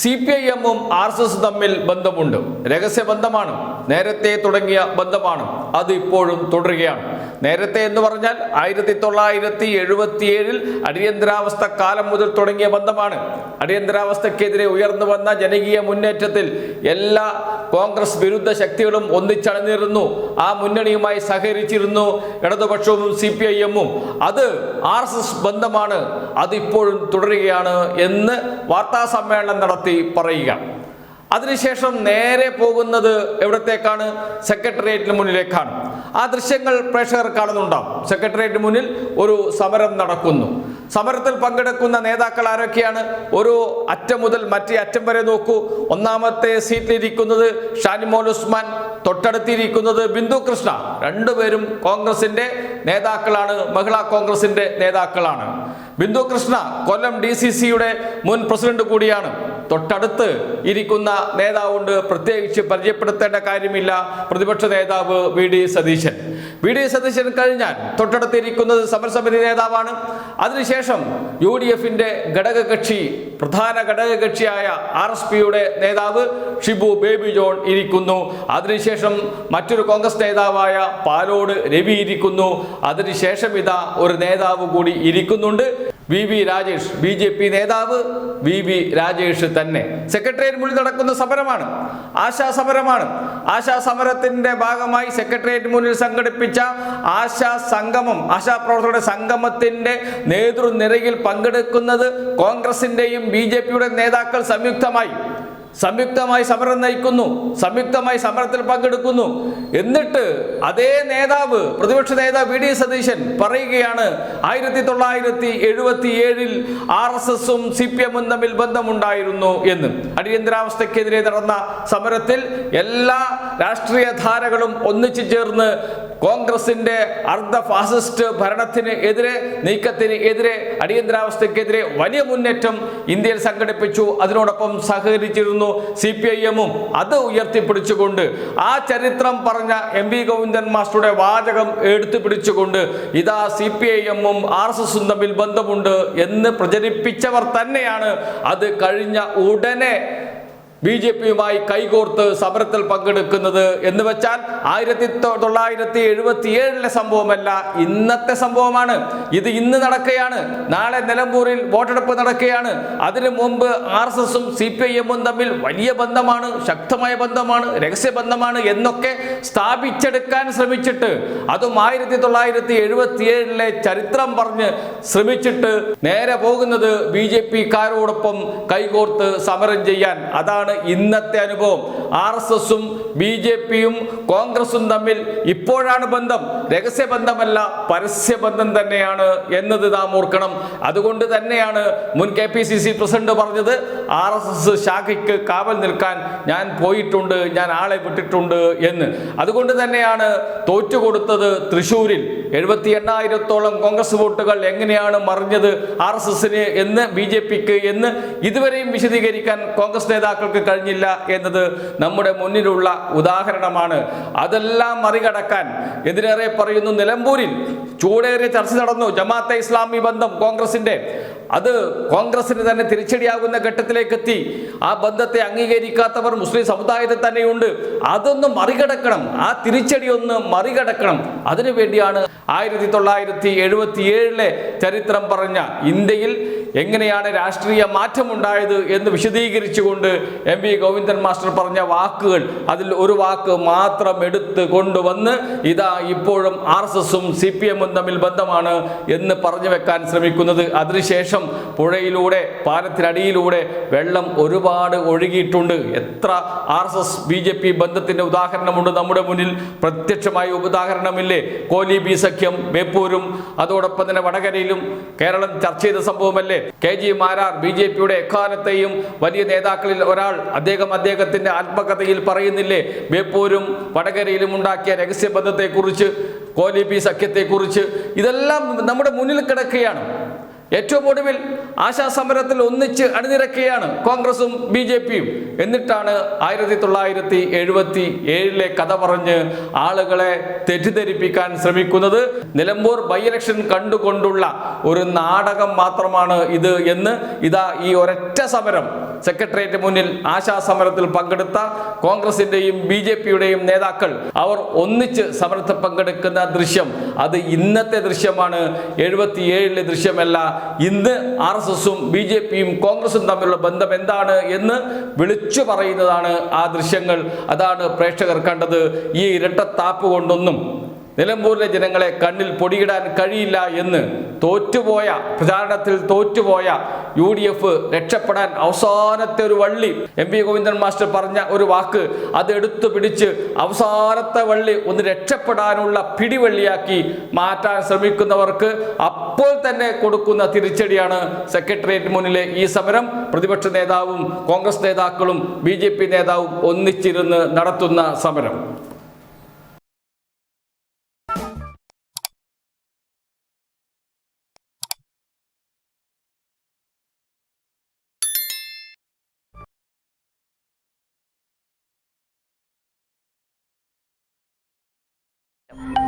C P I എമ്മും R S S തമ്മിൽ ബന്ധമുണ്ട്. രഹസ്യ ബന്ധമാണ് നേരത്തെ തുടങ്ങിയ ബന്ധമാണ്. അത് ഇപ്പോഴും തുടരുകയാണ്. നേരത്തെ എന്ന് പറഞ്ഞാൽ ആയിരത്തി തൊള്ളായിരത്തി എഴുപത്തിയേഴിൽ അടിയന്തരാവസ്ഥ കാലം മുതൽ തുടങ്ങിയ ബന്ധമാണ്. അടിയന്തരാവസ്ഥക്കെതിരെ ഉയർന്നു വന്ന ജനകീയ മുന്നേറ്റത്തിൽ എല്ലാ കോൺഗ്രസ് വിരുദ്ധ ശക്തികളും ഒന്നിച്ചണിഞ്ഞിരുന്നു. ആ മുന്നണിയുമായി സഹകരിച്ചിരുന്നു ഇടതുപക്ഷവും സി പി ഐ എമ്മും അത് ആർ എസ് എസ് ബന്ധമാണ്. അതിപ്പോഴും തുടരുകയാണ് എന്ന് വാർത്താ സമ്മേളനം നടത്തി പറയുക അതിനുശേഷം നേരെ പോകുന്നത് എവിടത്തേക്കാണ്? സെക്രട്ടേറിയറ്റിന് മുന്നിലേക്കാണ്. ആ ദൃശ്യങ്ങൾ പ്രേക്ഷകർ കാണുന്നുണ്ടാവും. സെക്രട്ടേറിയറ്റ് മുന്നിൽ ഒരു സമരം നടക്കുന്നു. സമരത്തിൽ പങ്കെടുക്കുന്ന നേതാക്കൾ ആരൊക്കെയാണ്? ഒരു അറ്റം മുതൽ മറ്റേ അറ്റം വരെ നോക്കൂ. ഒന്നാമത്തെ സീറ്റിലിരിക്കുന്നത് ഷാനിമോൾ ഉസ്മാൻ തൊട്ടടുത്തിരിക്കുന്നത് ബിന്ദു കൃഷ്ണ. രണ്ടുപേരും കോൺഗ്രസിന്റെ നേതാക്കളാണ് മഹിളാ കോൺഗ്രസിന്റെ നേതാക്കളാണ്. ബിന്ദു കൃഷ്ണ കൊല്ലം ഡി സി സിയുടെ മുൻ പ്രസിഡന്റ് കൂടിയാണ്. തൊട്ടടുത്ത് ഇരിക്കുന്ന നേതാവുണ്ട്. പ്രത്യേകിച്ച് പരിചയപ്പെടുത്തേണ്ട കാര്യമില്ല. പ്രതിപക്ഷ നേതാവ് V D Satheesan. V D Satheesan കഴിഞ്ഞാൽ തൊട്ടടുത്തിരിക്കുന്നത് സമരസമിതി നേതാവാണ്. അതിനുശേഷം യു ഡി എഫിന്റെ ഘടകകക്ഷി പ്രധാന ഘടകകക്ഷിയായ ആർ എസ് പിയുടെ നേതാവ് ഷിബു ബേബി ജോൺ ഇരിക്കുന്നു. അതിനുശേഷം മറ്റൊരു കോൺഗ്രസ് നേതാവായ പാലോട് രവി ഇരിക്കുന്നു. അതിനുശേഷം ഇതാ ഒരു നേതാവ് കൂടി ഇരിക്കുന്നുണ്ട്. V V Rajesh B J P നേതാവ് വി വി രാജേഷ് തന്നെ. സെക്രട്ടേറിയറ്റ് മുന്നിൽ നടക്കുന്ന സമരമാണ്. ആശാ സമരമാണ്. ആശാ സമരത്തിന്റെ ഭാഗമായി സെക്രട്ടേറിയറ്റ് മുന്നിൽ സംഘടിപ്പിച്ച ആശാ സംഗമം ആശാ പ്രവർത്തകരുടെ സംഗമത്തിന്റെ നേതൃനിരയിൽ പങ്കെടുക്കുന്നത് കോൺഗ്രസിന്റെയും ബി നേതാക്കൾ സംയുക്തമായി. സംയുക്തമായി സമരം നയിക്കുന്നു സംയുക്തമായി സമരത്തിൽ പങ്കെടുക്കുന്നു. എന്നിട്ട് അതേ നേതാവ് പ്രതിപക്ഷ നേതാവ് വി ഡി സതീശൻ പറയുകയാണ് ആയിരത്തി തൊള്ളായിരത്തി എഴുപത്തി ഏഴിൽ ആർ എസ് എസും സി പി എമ്മും തമ്മിൽ ബന്ധമുണ്ടായിരുന്നു എന്ന്. അടിയന്തരാവസ്ഥക്കെതിരെ നടന്ന സമരത്തിൽ എല്ലാ രാഷ്ട്രീയ ധാരകളും ഒന്നിച്ചു ചേർന്ന് കോൺഗ്രസിന്റെ അർദ്ധ ഫാസിസ്റ്റ് ഭരണത്തിന് എതിരെ നീക്കത്തിന് എതിരെ അടിയന്തരാവസ്ഥക്കെതിരെ വലിയ മുന്നേറ്റം ഇന്ത്യയിൽ സംഘടിപ്പിച്ചു. അതിനോടൊപ്പം സഹകരിച്ചിരുന്നു സി പി ഐ എമ്മും അത് ഉയർത്തിപ്പിടിച്ചുകൊണ്ട് ആ ചരിത്രം പറഞ്ഞ എം വി ഗോവിന്ദൻ മാസ്റ്ററുടെ വാചകം എടുത്തു പിടിച്ചുകൊണ്ട് ഇതാ സി പി ഐ എമ്മും ആർ എസ് എസും തമ്മിൽ ബന്ധമുണ്ട് എന്ന് പ്രചരിപ്പിച്ചവർ തന്നെയാണ് അത് കഴിഞ്ഞ ഉടനെ ബി ജെ പിയുമായി കൈകോർത്ത് സമരത്തിൽ പങ്കെടുക്കുന്നത് എന്ന് വെച്ചാൽ ആയിരത്തി തൊള്ളായിരത്തി എഴുപത്തി ഏഴിലെ സംഭവമല്ല ഇന്നത്തെ സംഭവമാണ്. ഇത് ഇന്ന് നടക്കുകയാണ്. നാളെ നിലമ്പൂരിൽ വോട്ടെടുപ്പ് നടക്കുകയാണ്. അതിനു മുമ്പ് ആർ എസ് എസും സി പി ഐ എമ്മും തമ്മിൽ വലിയ ബന്ധമാണ് ശക്തമായ ബന്ധമാണ് രഹസ്യ ബന്ധമാണ് എന്നൊക്കെ സ്ഥാപിച്ചെടുക്കാൻ ശ്രമിച്ചിട്ട് അതും ആയിരത്തി തൊള്ളായിരത്തി എഴുപത്തി ഏഴിലെ ചരിത്രം പറഞ്ഞ് ശ്രമിച്ചിട്ട് നേരെ പോകുന്നത് ബി ജെ പിക്കാരോടൊപ്പം കൈകോർത്ത് സമരം ചെയ്യാൻ. അതാണ് ഇന്നത്തെ അനുഭവം. ആർ എസ് എസും ബി ജെ പിയും കോൺഗ്രസും തമ്മിൽ ഇപ്പോഴാണ് ബന്ധം. രഹസ്യ ബന്ധമല്ല പരസ്യ ബന്ധം തന്നെയാണ് എന്നത് നാം ഓർക്കണം. അതുകൊണ്ട് തന്നെയാണ് മുൻ K P C C president പറഞ്ഞത് ആർ എസ് എസ് ശാഖയ്ക്ക് കാവൽ നിൽക്കാൻ ഞാൻ പോയിട്ടുണ്ട് ഞാൻ ആളെ വിട്ടിട്ടുണ്ട് എന്ന്. അതുകൊണ്ട് തന്നെയാണ് തോറ്റുകൊടുത്തത് തൃശൂരിൽ. എഴുപത്തി എണ്ണായിരത്തോളം കോൺഗ്രസ് വോട്ടുകൾ എങ്ങനെയാണ് മറിഞ്ഞത് ആർ എസ് എസിന് എന്ന് ബി ജെ പിക്ക് എന്ന് ഇതുവരെയും വിശദീകരിക്കാൻ കോൺഗ്രസ് നേതാക്കൾക്ക് കഴിഞ്ഞില്ല എന്നത് നമ്മുടെ മുന്നിലുള്ള ഉദാഹരണമാണ്. അതെല്ലാം മറികടക്കാൻ എതിരേറെ പറയുന്നു നിലമ്പൂരിൽ. ചൂടേറിയ ചർച്ച നടന്നു. ജമാഅത്തെ ഇസ്ലാമി ബന്ധം കോൺഗ്രസിന്റെ. അത് കോൺഗ്രസിന് തന്നെ തിരിച്ചടിയാകുന്ന ഘട്ടത്തിലേക്ക് എത്തി ആ ബന്ധത്തെ അംഗീകരിക്കാത്തവർ മുസ്ലിം സമുദായത്തിൽ തന്നെയുണ്ട്. അതൊന്ന് മറികടക്കണം. ആ തിരിച്ചടി ഒന്ന് മറികടക്കണം. അതിനു വേണ്ടിയാണ് ആയിരത്തി തൊള്ളായിരത്തി എഴുപത്തി ഏഴിലെ ചരിത്രം പറഞ്ഞ ഇന്ത്യയിൽ എങ്ങനെയാണ് രാഷ്ട്രീയ മാറ്റമുണ്ടായത് എന്ന് വിശദീകരിച്ചുകൊണ്ട് എം വി ഗോവിന്ദൻ മാസ്റ്റർ പറഞ്ഞ വാക്കുകൾ അതിൽ ഒരു വാക്ക് മാത്രം എടുത്ത് കൊണ്ടുവന്ന് ഇതാ ഇപ്പോഴും ആർ എസ് എസും സി പി എമ്മും തമ്മിൽ ബന്ധമാണ് എന്ന് പറഞ്ഞു വെക്കാൻ ശ്രമിക്കുന്നത്. അതിനുശേഷം പുഴയിലൂടെ പാലത്തിനടിയിലൂടെ വെള്ളം ഒരുപാട് ഒഴുകിയിട്ടുണ്ട്. എത്ര R S S B J P ബന്ധത്തിന്റെ ഉദാഹരണമുണ്ട് നമ്മുടെ മുന്നിൽ. പ്രത്യക്ഷമായ ഉദാഹരണമില്ലേ? കോലി ബി സഖ്യം ബേപ്പൂരും അതോടൊപ്പം തന്നെ വടകരയിലും കേരളം ചർച്ച ചെയ്ത സംഭവമല്ലേ? K G Marar B J പിയുടെ എക്കാലത്തെയും വലിയ നേതാക്കളിൽ ഒരാൾ. അദ്ദേഹം അദ്ദേഹത്തിന്റെ ആത്മകഥയിൽ പറയുന്നില്ലേ? ബേപ്പൂരും വടകരയിലും ഉണ്ടാക്കിയ രഹസ്യബന്ധത്തെക്കുറിച്ച് കോലി പി സഖ്യത്തെക്കുറിച്ച്. ഇതെല്ലാം നമ്മുടെ മുന്നിൽ കിടക്കുകയാണ്. ഏറ്റവും ഒടുവിൽ ആശാസമരത്തിൽ ഒന്നിച്ച് അണിനിരക്കുകയാണ് കോൺഗ്രസും ബി ജെ പിയും. എന്നിട്ടാണ് ആയിരത്തി തൊള്ളായിരത്തി എഴുപത്തി ഏഴിലെ കഥ പറഞ്ഞ് ആളുകളെ തെറ്റിദ്ധരിപ്പിക്കാൻ ശ്രമിക്കുന്നത്. നിലമ്പൂർ ബൈ ഇലക്ഷൻ കണ്ടുകൊണ്ടുള്ള ഒരു നാടകം മാത്രമാണ് ഇത് എന്ന് ഇതാ ഈ ഒരൊറ്റ സമരം സെക്രട്ടേറിയറ്റ് മുന്നിൽ ആശാസമരത്തിൽ പങ്കെടുത്ത കോൺഗ്രസിന്റെയും ബി ജെ പിയുടെയും നേതാക്കൾ അവർ ഒന്നിച്ച് സമരത്തിൽ പങ്കെടുക്കുന്ന ദൃശ്യം. അത് ഇന്നത്തെ ദൃശ്യമാണ്. എഴുപത്തിയേഴിലെ ദൃശ്യമല്ല. ഇന്ന് ആർ എസ് എസും ബി ജെ പിയും കോൺഗ്രസും തമ്മിലുള്ള ബന്ധം എന്താണ് എന്ന് വിളിച്ചു പറയുന്നതാണ് ആ ദൃശ്യങ്ങൾ. അതാണ് പ്രേക്ഷകർ കണ്ടത്. ഈ ഇരട്ടത്താപ്പ് കൊണ്ടൊന്നും നിലമ്പൂരിലെ ജനങ്ങളെ കണ്ണിൽ പൊടിയിടാൻ കഴിയില്ല എന്ന് തോറ്റുപോയ പ്രചാരണത്തിൽ തോറ്റുപോയ യു ഡി എഫ് രക്ഷപ്പെടാൻ അവസാനത്തെ ഒരു വള്ളി. എം പി ഗോവിന്ദൻ മാസ്റ്റർ പറഞ്ഞ ഒരു വാക്ക് അത് എടുത്തു പിടിച്ച് അവസാനത്തെ വള്ളി ഒന്ന് രക്ഷപ്പെടാനുള്ള പിടിവള്ളിയാക്കി മാറ്റാൻ ശ്രമിക്കുന്നവർക്ക് അപ്പോൾ തന്നെ കൊടുക്കുന്ന തിരിച്ചടിയാണ് സെക്രട്ടേറിയറ്റ് മുന്നിലെ ഈ സമരം. പ്രതിപക്ഷ നേതാവും കോൺഗ്രസ് നേതാക്കളും ബി നേതാവും ഒന്നിച്ചിരുന്ന് നടത്തുന്ന സമരം. you